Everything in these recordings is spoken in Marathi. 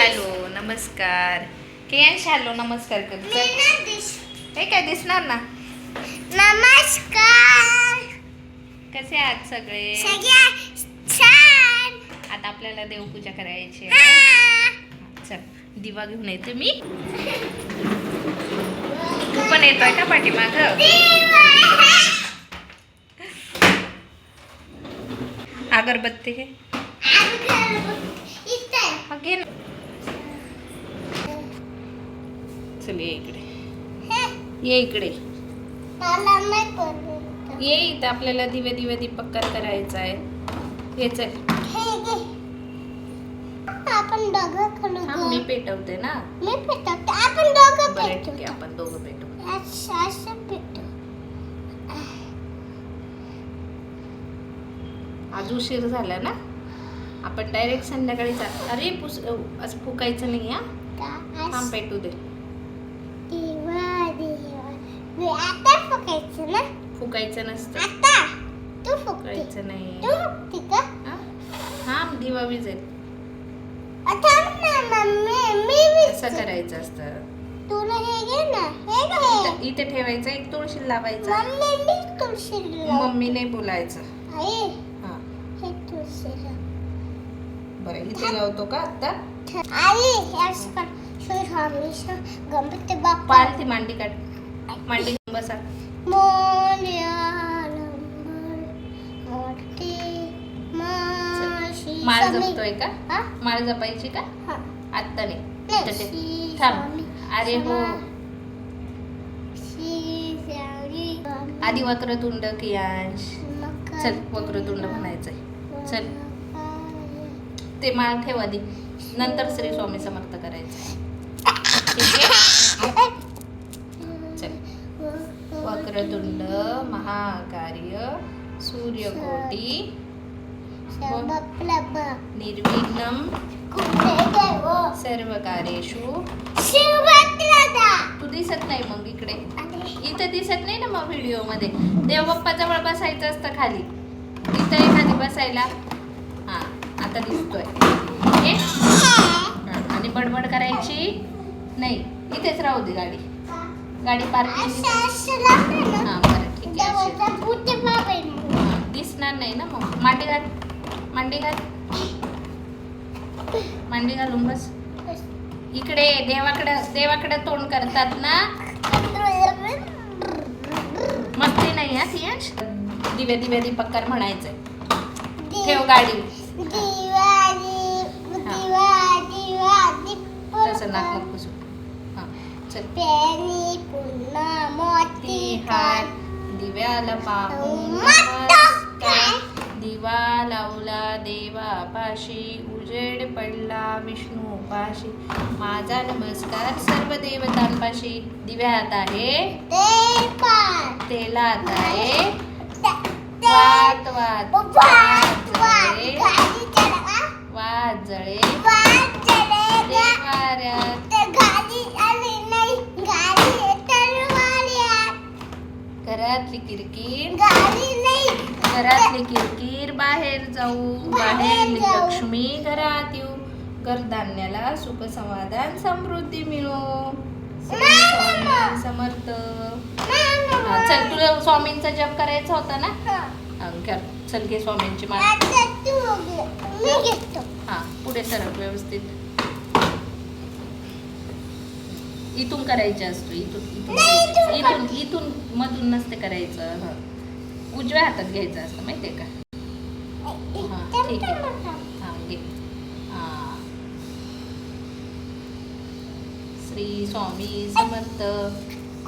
हॅलो नमस्कार. केयांश हॅलो नमस्कार कर. हे काय दिसणार ना? नमस्कार. कसे आहात सगळे? आता आपल्याला देवपूजा करायची आहे. हा. चल दिवा घेऊन येते मी. तू पण येतोय का पाठीमाग? अगरबत्ती घे इथे हा, घे ना चल ये इकडे. ये इकडे. ये इथं आपल्याला दिवे दिवे दीपक्कर करायचा आहे. ये चल. हे घे. आपण दोघं मी पेटवते ना. मी पेटवते. आपण दोघं बरं ठीक आहे पेटवतो. आपण दोघं पेटवू. असं पेटव. आज उशीर झाला ना? आपण डायरेक्ट संध्याकाळी अरे पुस असं फुकायचं नाही हा. पेटू दे. आता फुकायचं ना? फुकायचं नसतं. आता? तू फुकायचं नाही. तू फुकते का? हा? दिवा विजेल. आता ना मम्मी. मी असं करायचं असतं. तुला हे घे ना. हे घे. इथं- इथे ठेवायचं एक तुळशी लावायचा. मम्मी तुळशी लाव. मम्मी नाही बोलायचं. आई हा. हे तुळशी लाव. बरं इथे लावतो का आता? आई हे असं कर. श्री स्वामी श- गणपती बाप्पा पालथी मांडी काढ. मांडी बसा. माळ. जपतोय का? माळ जपायची का? हा. आत्ता नाही. थांब. अरे हो. आधी वक्रतुंड कियांश. चल वक्रतुंड म्हणायचंय. चल. ते माळ ठेव आधी. नंतर श्री स्वामी समर्थ करायचं. ठीक आहे? वक्रतुंड महाकार्य सूर्यकोटी निर्विघ्नं सर्व कार्येषु तू दिसत नाही मग इकडे. इथे दिसत नाही ना मग व्हिडिओमध्ये देव बाप्पा जवळ बसायचं असतं खाली. इथं एखादी बसायला. हा आता दिसतोय. ओके आणि बडबड करायची नाही. इथेच राहू दे गाडी. गाडी पार्किंग हा बरं ठीक आहे मग. दिसणार नाही ना मग. मांडी घाल. मांडी घाल. मांडी घालून बस. इकडे देवाकडे देवाकडे तोंड करतात ना. मस्ती नाही हा सियांश दिव्या दिव्या दीपक्कर म्हणायचंय. ठेव गाडी. दिवा दिवा दिवा दिवा तसं नाक चल पेनी पुन्हा मोती हार दिव्याला पाहून नमस्कार. दिवा लावला देवापाशी उजेड पडला विष्णू पाशी माझा नमस्कार सर्व देवतांपाशी. दिव्यात आहे? तेलात आहे? वात वात वात जळे. देवाऱ्यात घरातली किरकिर. घरातली किरकिर बाहेर जाऊ. बाहेर. लक्ष्मी घरात येऊ. करधान्याला सुख समाधान समृद्धी मिळो. समर्थ. चल तुला स्वामींचा जप करायचा होता ना? कर. चल घे स्वामींची माळ. मी हा. पुढे सरक व्यवस्थित. इथून करायचे असतो इथून इथून. इथून इथून मधून नसते करायचं. हा. उजव्या हातात घ्यायचं असतं माहितीये का? हा, ठीक आहे. हा घे. हा. श्री स्वामी समर्थ.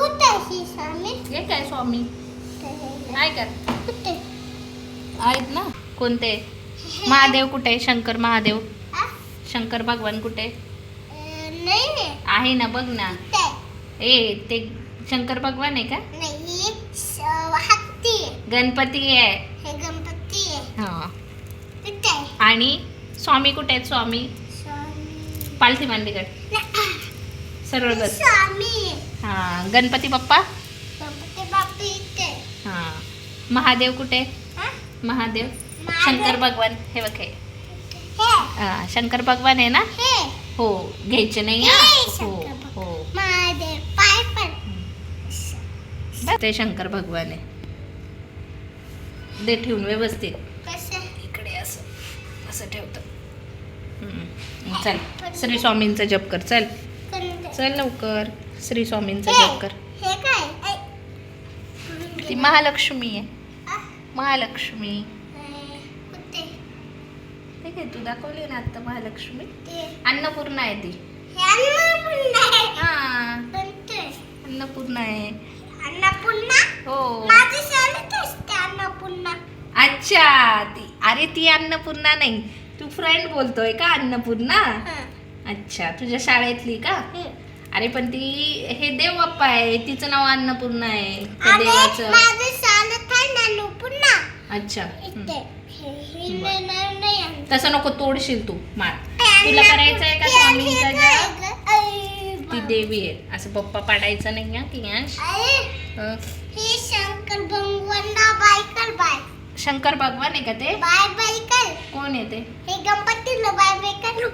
आहे हे काय स्वामी? काय कर आहेत ना? कोणते? महादेव कुठे? शंकर महादेव? शंकर भगवान कुठे? नाही आहे ना बघ ना. ए ते शंकर भगवान आहे का? नाही हत्ती. गणपती आहे. हे गणपती आहे. हा. कुठे आहे? आणि स्वामी कुठे आहेत स्वामी? स्वामी. पालथी मांडीकड नाही, सरळ बस. स्वामी. हा गणपती बाप्पा? गणपती बाप्पा इथे. आहे. हा. महादेव कुठे हा? महादेव. महादेव. शंकर भगवान. हे बघ हे. हे. हा, शंकर भगवान आहे ना? हे. हो घ्यायचे नाही हा? हो. ते शंकर भगवान आहे. दे ठेवून व्यवस्थित. इकडे असं असं ठेवतं. चल श्री स्वामींचा जप कर. चल. चल लवकर. श्री स्वामींचा जप कर. ती महालक्ष्मी आहे. महालक्ष्मी. आहे तू दाखवली ना आता महालक्ष्मी. अन्नपूर्णा आहे ती. अन्नपूर्णा आहे. हा? अन्नपूर्णा हो. अन्नपूर्णा. अच्छा ती अरे ती अन्नपूर्णा नाही. तू फ्रेंड बोलतोय का अन्नपूर्णा. अच्छा तुझ्या शाळेतली का. अरे पण ती हे देव बाप्पा आहे. तिचं नाव अन्नपूर्णा आहे. देवाचं. अच्छा. बरं. तसं नको तोडशील तू हे तुला करायचं आहे का स्वामींचा जप? ती. देवी आहे. असं पप्पा पाडायचं नाही हा की यांश शंकर भगवानला बाय कर बाय. शंकर भगवान आहे का ते? बाय बाय कर. कोण आहे ते? हे गणपतीला बाय बाय कर.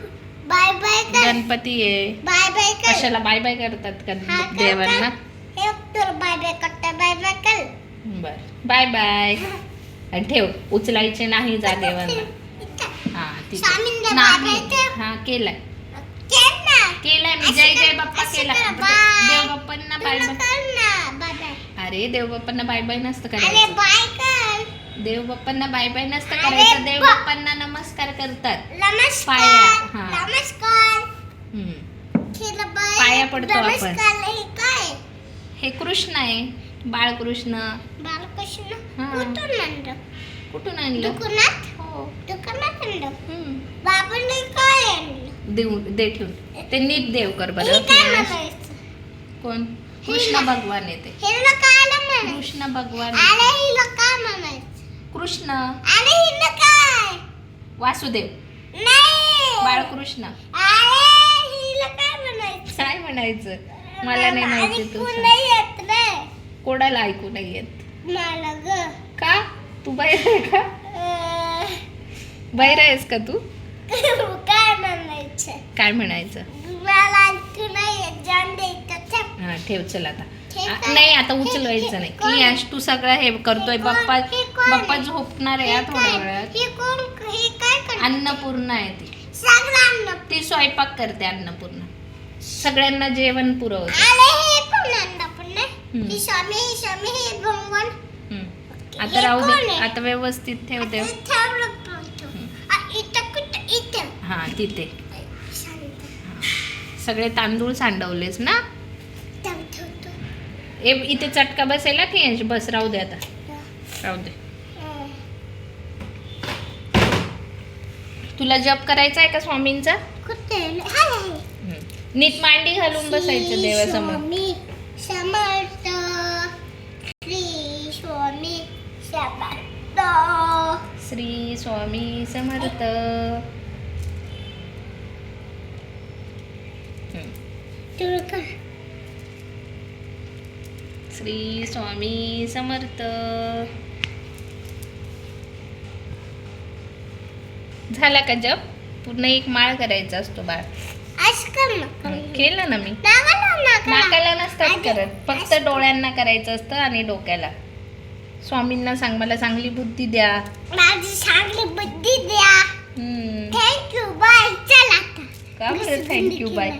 बाय बाय कर. गणपती आहे. बाय बाय कर. कशाला बाय बाय करतात का देवांना. हे बाय बाय करता बाय बाय कर. बर. Bye bye. आणि ठेव उचलायचे नाही जागेवर. हा नाही. हा केलाय. केलाय मी जय जय बाप्पा केला. देव बाप्पांना बाय. बाय कर ना बाय. बाय अरे देव बाप्पांना बाय बाय नसतं करायचं. देव बाप्पांना बाय बाय नसतं करायचं. देव बाप्पांना नमस्कार करतात. पाया, हा. पाया पडतो आपण. हे कृष्ण आहे. बाळकृष्ण. बालकृष्ण हा. कुठून आणलं? कुठून आणलं? दुकानात? हो. दुकानात आणलं. हम्म. बाबांनी काय आणलं? देऊ दे ठेवून ते नीट देव कर हे बरं काय फियास. म्हणायचं कोण? कृष्ण भगवान आहे ते हिला काय म्हणायचं? कृष्ण भगवान अरे हिला काय म्हणायचं? कृष्ण. अरे हिला काय? वासुदेव. नाही. बाळकृष्ण. अरे हिला काय म्हणायचं? काय म्हणायचं? मला नाही माहिती तू. नाही येत. कोणाला ऐकू नाही येत. मला ग. का? तू बाहेर आहे का? बाहेर आहेस का तू? काय म्हणायचं? काय म्हणायचं? मला ऐकू नाही येत. जाऊन दे इथं ठेव. हा ठेव चल आता. आ. नाही आता उचलवायचं नाही? की यश तू सगळं हे करतोय? बाप्पा? बाप्पा झोपणार आहे हे थोड्या? वेळात. हे कोण हे काय करत अन्नपूर्णा आहे ती. सगळ्यांना ती स्वयंपाक करते अन्नपूर्णा. सगळ्यांना जेवण पुरवते. हे कोण आणलं पण नाही हम्म. हे हे हे भगवान. हे आता राहू दे? आता व्यवस्थित ठेव देव. इथं हा तिथे. सगळे तांदूळ सांडवलेस ना. ए इथे चटका बसायला की? बस राहू दे आता. राहू दे. तुला जप करायचा आहे का स्वामींचा. नीट मांडी घालून बसायचं देवासमोर. श्री स्वामी समर्थ. श्री स्वामी समर्थ. झाला का जप? पूर्ण एक माळ करायचा असतो बाळ. केलं ना मी? नाकाला, नसतात करत. फक्त डोळ्यांना करायचं असतं आणि डोक्याला. स्वामींना सांग मला चांगली बुद्धी द्या. माझी चांगली बुद्धी द्या. थँक्यू बाय चल आता. का बरं? Thank you bye.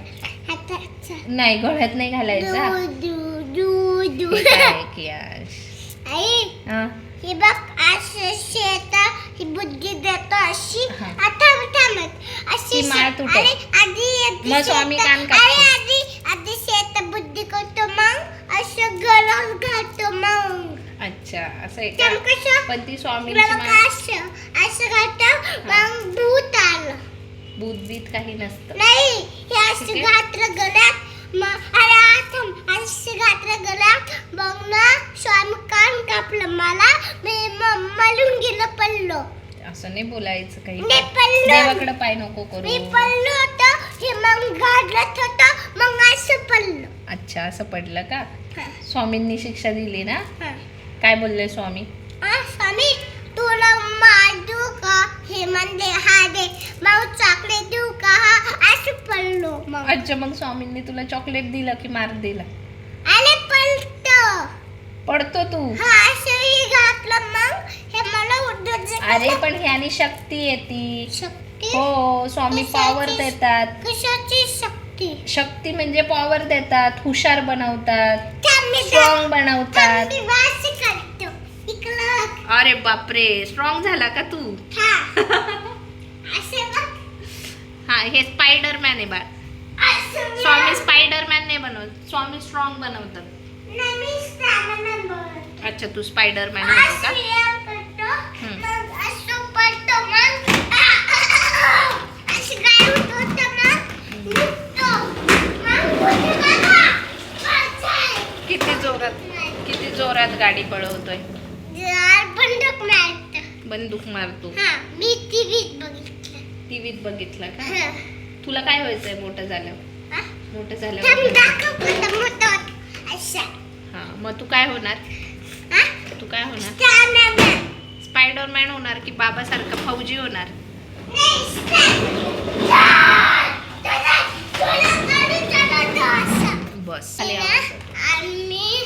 आता नाही गळ्यात नाही घालायचा. हे. काय बघ असं शेत ही बुद्धी देतो अशी. आता थांबत अशी मग स्वामी कान कापतो. अच्छा असं आहे का? पण ती स्वामींची मा- असं भूत आलं. बुद्धीत काही नसतं. नाही हे असं. घातलं गळ्यात असं घातलं गळ्यात मग ना स्वामी कान कापलं मला मी म- मलून गेलं पडलो. असं नाही बोलायचं काही. मी देवाकडे पाय नको मी करू पडलो होतो हे मग घालत होतं मग असं पडलो. अच्छा असं पडलं का? स्वामींनी शिक्षा दिली ना. काय बोलले स्वामी? आ, स्वामी तुला मार देऊ का? हे म्हणले हा दे. मग चाकले देऊ का? हा असं पडलो मग. अच्छा मग स्वामींनी तुला चॉकलेट दिलं की मार दिला? आले पलतो पडतो तू. हा असंही घातलं मग. हे मला उद्धवचं अरे पण ह्यानी शक्ती येते शक्ती? हो स्वामी कशाची? पॉवर देतात. कशाची शक्ती? शक्ती म्हणजे पॉवर देतात हुशार बनवतात थांब मी स्ट्रॉंग थांब बनवतात. मी अरे बापरे स्ट्रॉंग झाला का तू? हा. हा हे स्पायडरमॅन आहे बाळ. स्वामी स्पायडरमॅन नाही बनवत स्वामी स्ट्रॉंग बनवतात. अच्छा तू स्पायडरमॅन होतो का. किती जोरात किती जोरात गाडी पळवतोय. बंदूक मारतं. बंदूक मारतो हा, मी टीव्हीत बघितलं. टीव्हीत बघितलं का. तुला काय व्हायचंय मोठं हा? मोठं. असं. हा मग तू काय होणार? तू काय होणार. स्पायडरमॅन होणार की बाबासारखा फौजी होणार नाही, स्टॅमिना. तुला- तुला गाडी चालवतो असं. बस खाली आवाज. आणि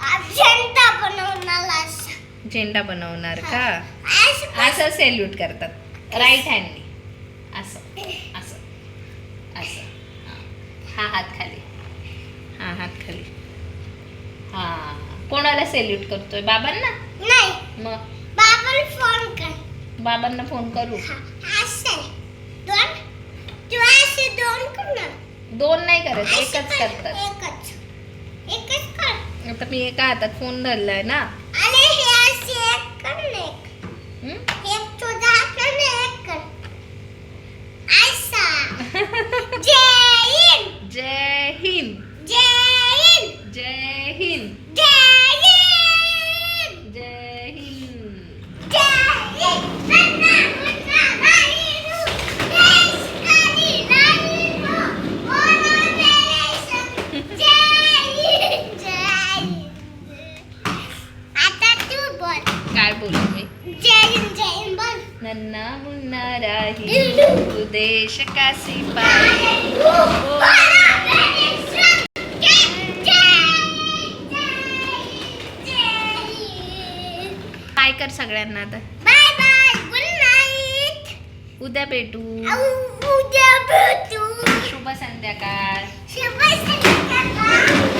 अजंता बनवणार असं. झेंडा बनवणार का? असं सेल्यूट करतात. राईट हँडनी असं. असं. असं. हा. हात खाली. हा हात खाली. हा. कोणाला सेल्यूट करतोय? बाबांना? नाही. मग? बाबाला फोन कर. बाबांना फोन करू? दोन. नाही करत एकच कर. करतात. एकच. एकच कर. आता मी एका हातात फोन धरलाय ना. आणि हे असे एक कर ना एक. हम्म? एक तुझा हाताने एक कर असा जय हिंद जय हिंद जय हिंद जय हिंद जय हिंद जय हिंद जय हिंद रत्ना रत्ना राहिलो देश कधी राहिलो बोलो देश जय हिंद जय हिंद आता तू बोल काय बोलू मी जय हिंद जय हिंद बोल नन्ना मुन्ना राही तू देश का सिपाही कर सगळ्यांना आता? बाय बाय गुड नाईट उद्या भेटू. उद्या भेटू. शुभ संध्याकाळ. शुभ संध्याकाळ.